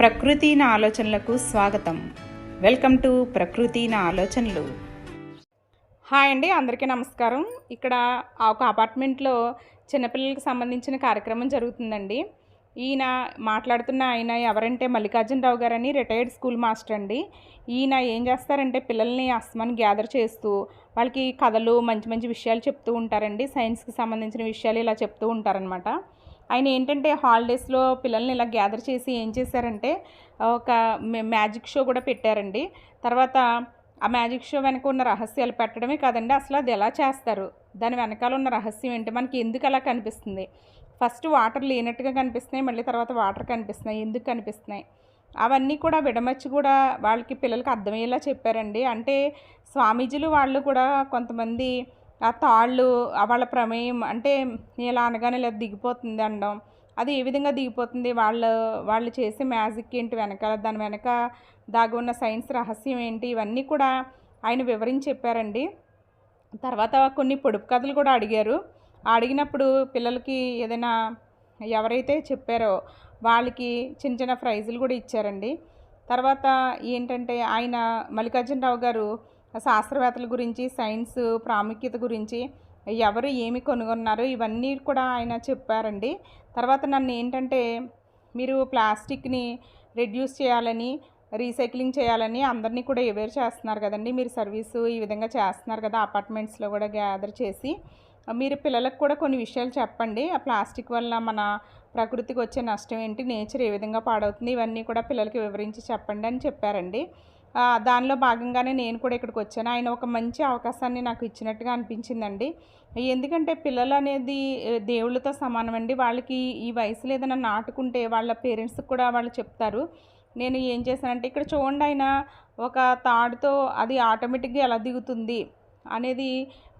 ప్రకృతి నా ఆలోచనలకు స్వాగతం. వెల్కమ్ టు ప్రకృతి నా ఆలోచనలు. హాయ్ అండి అందరికీ నమస్కారం. ఇక్కడ ఆ ఒక అపార్ట్మెంట్లో చిన్నపిల్లలకి సంబంధించిన కార్యక్రమం జరుగుతుందండి. ఈయన మాట్లాడుతున్న ఆయన ఎవరంటే మల్లికార్జునరావు గారని రిటైర్డ్ స్కూల్ మాస్టర్ అండి. ఈయన ఏం చేస్తారంటే పిల్లల్ని అస్మాన్ గ్యాదర్ చేస్తూ వాళ్ళకి కథలు మంచి మంచి విషయాలు చెప్తూ ఉంటారండి. సైన్స్కి సంబంధించిన విషయాలు ఇలా చెప్తూ ఉంటారనమాట ఆయన ఏంటంటే హాలిడేస్లో పిల్లల్ని ఇలా గ్యాదర్ చేసి ఏం చేశారంటే ఒక మ్యా- మ్యాజిక్ షో కూడా పెట్టారండి. తర్వాత ఆ మ్యాజిక్ షో వెనక ఉన్న రహస్యాలు పెట్టడమే కాదండి అసలు అది ఎలా చేస్తారు? దాని వెనకాల ఉన్న రహస్యం ఏంటి? మనకి ఎందుకు అలా కనిపిస్తుంది? ఫస్ట్ వాటర్ లేనట్టుగా కనిపిస్తున్నాయి మళ్ళీ తర్వాత వాటర్ కనిపిస్తున్నాయి ఎందుకు కనిపిస్తున్నాయి? అవన్నీ కూడా విడమర్చి కూడా వాళ్ళకి పిల్లలకి అర్థమయ్యేలా చెప్పారండి. అంటే స్వామీజీలు వాళ్ళు కూడా కొంతమంది ఆ తాళ్ళు వాళ్ళ ప్రమేయం అంటే ఇలా అనగానే ఇలా దిగిపోతుంది అనడం. అది ఏ విధంగా దిగిపోతుంది? వాళ్ళు వాళ్ళు చేసే మ్యాజిక్ ఏంటి వెనకాల? దాని వెనక దాగి ఉన్న సైన్స్ రహస్యం ఏంటి? ఇవన్నీ కూడా ఆయన వివరించి చెప్పారండి. తర్వాత కొన్ని పొడుపు కథలు కూడా అడిగారు. అడిగినప్పుడు పిల్లలకి ఏదైనా ఎవరైతే చెప్పారో వాళ్ళకి చిన్న చిన్న ప్రైజులు కూడా ఇచ్చారండి. తర్వాత ఏంటంటే ఆయన మల్లికార్జునరావు గారు శాస్త్రవేత్తల గురించి సైన్స్ ప్రాముఖ్యత గురించి ఎవరు ఏమి కనుగొన్నారు ఇవన్నీ కూడా ఆయన చెప్పారండి. తర్వాత నన్ను ఏంటంటే మీరు ప్లాస్టిక్ని రెడ్యూస్ చేయాలని రీసైక్లింగ్ చేయాలని అందరినీ కూడా ఎవేర్ చేస్తున్నారు కదండి. మీరు సర్వీసు ఈ విధంగా చేస్తున్నారు కదా అపార్ట్మెంట్స్లో కూడా గ్యాదర్ చేసి. మీరు పిల్లలకు కూడా కొన్ని విషయాలు చెప్పండి. ఆ ప్లాస్టిక్ వల్ల మన ప్రకృతికి వచ్చే నష్టం ఏంటి నేచర్ ఏ విధంగా పాడవుతుంది ఇవన్నీ కూడా పిల్లలకి వివరించి చెప్పండి అని చెప్పారండి. దానిలో భాగంగానే నేను కూడా ఇక్కడికి వచ్చాను. ఆయన ఒక మంచి అవకాశాన్ని నాకు ఇచ్చినట్టుగా అనిపించిందండి. ఎందుకంటే పిల్లలు అనేది దేవుళ్ళతో సమానం అండి. వాళ్ళకి ఈ వయసులో ఏదైనా నాటుకుంటే వాళ్ళ పేరెంట్స్కి కూడా వాళ్ళు చెప్తారు. నేను ఏం చేశానంటే ఇక్కడ చూడండి ఆయన ఒక తాడుతో అది ఆటోమేటిక్గా ఎలా దిగుతుంది? అనేది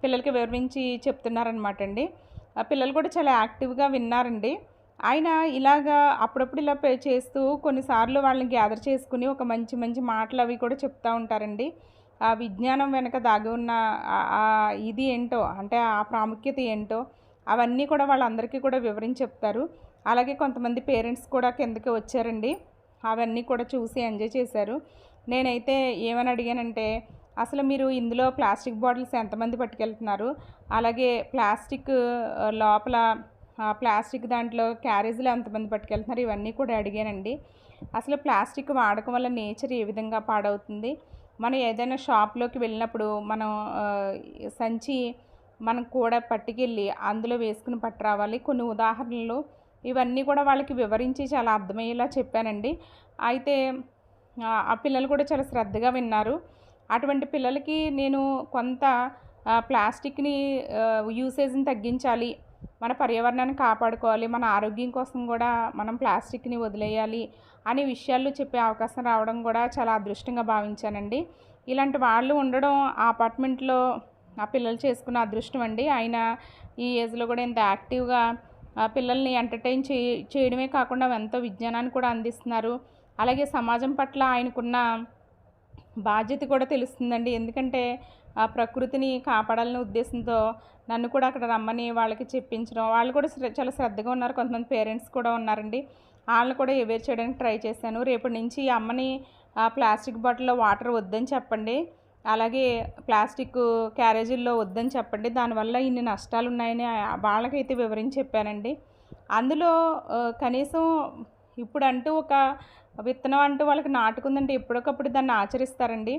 పిల్లలకి వివరించి చెప్తున్నారనమాట అండి. పిల్లలు కూడా చాలా యాక్టివ్గా విన్నారండి. ఆయన ఇలాగా అప్పుడప్పుడు ఇలా పే- చేస్తూ కొన్నిసార్లు వాళ్ళని గ్యాదర్ చేసుకుని ఒక మంచి మంచి మాటలు అవి కూడా చెప్తూ ఉంటారండి. ఆ విజ్ఞానం వెనక దాగి ఉన్న ఇది ఏంటో అంటే ఆ ప్రాముఖ్యత ఏంటో అవన్నీ కూడా వాళ్ళందరికీ కూడా వివరించి చెప్తారు. అలాగే కొంతమంది పేరెంట్స్ కూడా కిందకి వచ్చారండి. అవన్నీ కూడా చూసి ఎంజాయ్ చేశారు. నేనైతే ఏమని అడిగానంటే అసలు మీరు ఇందులో ప్లాస్టిక్ బాటిల్స్ ఎంతమంది పట్టుకెళ్తున్నారు? అలాగే ప్లాస్టిక్ లోపల ప్లాస్టిక్ దాంట్లో క్యారేజీలు ఎంతమంది పట్టుకెళ్తున్నారు ఇవన్నీ కూడా అడిగానండి. అసలు ప్లాస్టిక్ వాడకం వల్ల నేచర్ ఏ విధంగా పాడవుతుంది? మనం ఏదైనా షాప్లోకి వెళ్ళినప్పుడు మనం సంచి మనం కూడా పట్టుకెళ్ళి అందులో వేసుకుని పట్టురావాలి కొన్ని ఉదాహరణలు ఇవన్నీ కూడా వాళ్ళకి వివరించి చాలా అర్థమయ్యేలా చెప్పానండి. అయితే ఆ, పిల్లలు కూడా చాలా శ్రద్ధగా విన్నారు. అటువంటి పిల్లలకి నేను కొంత ప్లాస్టిక్ని యూసేజ్ని తగ్గించాలి మన పర్యావరణాన్ని కాపాడుకోవాలి మన ఆరోగ్యం కోసం కూడా మనం ప్లాస్టిక్ని వదిలేయాలి అనే విషయాలు చెప్పే అవకాశం రావడం కూడా చాలా అదృష్టంగా భావించానండి. ఇలాంటి వాళ్ళు ఉండడం ఆ అపార్ట్మెంట్లో ఆ పిల్లలు చేసుకున్న అదృష్టం అండి. ఆయన ఈ ఏజ్లో కూడా ఇంత యాక్టివ్గా ఆ పిల్లల్ని ఎంటర్టైన్ చే చేయడమే కాకుండా ఎంతో విజ్ఞానాన్ని కూడా అందిస్తున్నారు. అలాగే సమాజం పట్ల ఆయనకున్న బాధ్యత కూడా తెలుస్తుందండి. ఎందుకంటే ఆ ప్రకృతిని కాపాడాలనే ఉద్దేశంతో నన్ను కూడా అక్కడ రమ్మని వాళ్ళకి చెప్పించడం వాళ్ళు కూడా చాలా శ్రద్ధగా ఉన్నారు. కొంతమంది పేరెంట్స్ కూడా ఉన్నారండి. వాళ్ళని కూడా ఎవేర్ చేయడానికి ట్రై చేశాను. రేపటి నుంచి ఈ అమ్మని ఆ ప్లాస్టిక్ బాటిల్లో వాటర్ వద్దని చెప్పండి. అలాగే ప్లాస్టిక్ క్యారేజీల్లో వద్దని చెప్పండి. దానివల్ల ఇన్ని నష్టాలు ఉన్నాయని వాళ్ళకైతే వివరించి చెప్పానండి. అందులో కనీసం ఇప్పుడు అంటూ ఒక విత్తనం అంటూ వాళ్ళకి నాటుకుందంటే ఎప్పటికప్పుడు దాన్ని ఆచరిస్తారండి.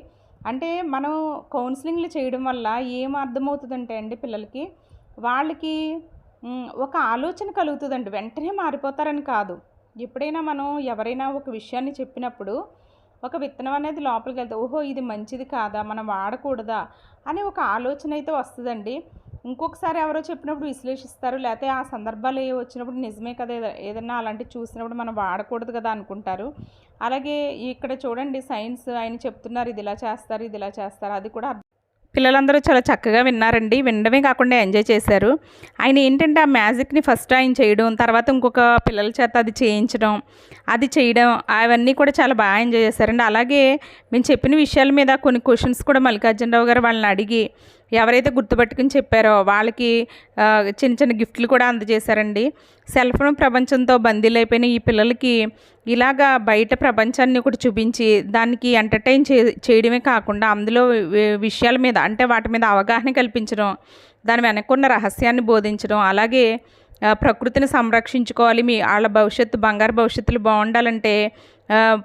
అంటే మనం కౌన్సిలింగ్లు చేయడం వల్ల ఏం అర్థమవుతుందంటే అండి పిల్లలకి వాళ్ళకి ఒక ఆలోచన కలుగుతుందండి. వెంటనే మారిపోతారని కాదు. ఎప్పుడైనా మనం ఎవరైనా ఒక విషయాన్ని చెప్పినప్పుడు ఒక విత్తనం అనేది లోపలికి వెళ్తే ఓహో ఇది మంచిది కాదా? మనం వాడకూడదా? అనే ఒక ఆలోచన అయితే వస్తుందండి. ఇంకొకసారి ఎవరో చెప్పినప్పుడు విశ్లేషిస్తారు లేకపోతే ఆ సందర్భాలు ఏ వచ్చినప్పుడు నిజమే కదా ఏదైనా ఏదన్నా అలాంటివి చూసినప్పుడు మనం వాడకూడదు కదా అనుకుంటారు. అలాగే ఇక్కడ చూడండి సైన్స్ ఆయన చెప్తున్నారు ఇది ఇలా చేస్తారు ఇది ఇలా చేస్తారు అది కూడా పిల్లలందరూ చాలా చక్కగా విన్నారండి. వినడమే కాకుండా ఎంజాయ్ చేశారు. ఆయన ఏంటంటే ఆ మ్యాజిక్ని ఫస్ట్ ఆయన చేయడం తర్వాత ఇంకొక పిల్లల చేత అది చేయించడం అది చేయడం అవన్నీ కూడా చాలా బాగా ఎంజాయ్ చేశారండి. అలాగే మేము చెప్పిన విషయాల మీద కొన్ని క్వశ్చన్స్ కూడా మల్లికార్జునరావు గారు వాళ్ళని అడిగి ఎవరైతే గుర్తుపెట్టుకుని చెప్పారో వాళ్ళకి చిన్న చిన్న గిఫ్ట్లు కూడా అందజేశారండి. సెల్ ఫోన్ ప్రపంచంతో బందీలైపోయిన ఈ పిల్లలకి ఇలాగా బయట ప్రపంచాన్ని ఒకటి చూపించి దానికి ఎంటర్టైన్ చే చేయడమే కాకుండా అందులో విషయాల మీద అంటే వాటి మీద అవగాహన కల్పించడం దాని వెనకున్న రహస్యాన్ని బోధించడం అలాగే ప్రకృతిని సంరక్షించుకోవాలి. మీ వాళ్ళ భవిష్యత్తు బంగారు భవిష్యత్తులు బాగుండాలంటే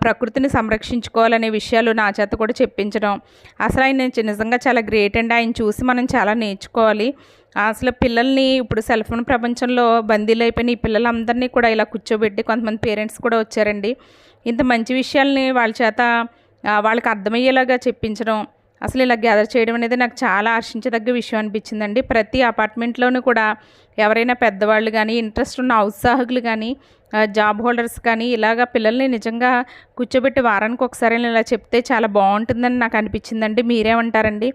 ప్రకృతిని సంరక్షించుకోవాలనే విషయాలు నా చేత కూడా చెప్పించడం. అసలు ఆయన నిజంగా చాలా గ్రేట్ అండి ఆయన చూసి మనం చాలా నేర్చుకోవాలి. అసలు పిల్లల్ని ఇప్పుడు సెల్ ఫోన్ ప్రపంచంలో బందీలు అయిపోయిన ఈ పిల్లలందరినీ కూడా ఇలా కూర్చోబెట్టి కొంతమంది పేరెంట్స్ కూడా వచ్చారండి. ఇంత మంచి విషయాల్ని వాళ్ళ చేత వాళ్ళకి అర్థమయ్యేలాగా చెప్పించడం. అసలు ఇలా గ్యాదర్ చేయడం అనేది నాకు చాలా హర్షించదగ్గ విషయం అనిపించిందండి. ప్రతి అపార్ట్మెంట్లోనూ కూడా ఎవరైనా పెద్దవాళ్ళు కానీ ఇంట్రెస్ట్ ఉన్న ఉత్సాహకులు కానీ జాబ్ హోల్డర్స్ కానీ ఇలాగ పిల్లల్ని నిజంగా కూర్చోబెట్టి వారానికి ఒకసారి ఇలా చెప్తే చాలా బాగుంటుందని నాకు అనిపించిందండి. మీరేమంటారండి?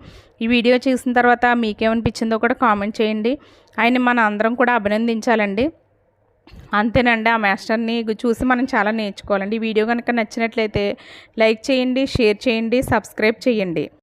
ఈ వీడియో చూసిన తర్వాత మీకేమనిపించిందో కూడా కామెంట్ చేయండి. ఆయన మన అందరం కూడా అభినందించాలండి. అంతేనండి ఆ మాస్టర్ని చూసి మనం చాలా నేర్చుకోవాలండి. ఈ వీడియో కనుక నచ్చినట్లయితే లైక్ చేయండి షేర్ చేయండి సబ్స్క్రైబ్ చేయండి.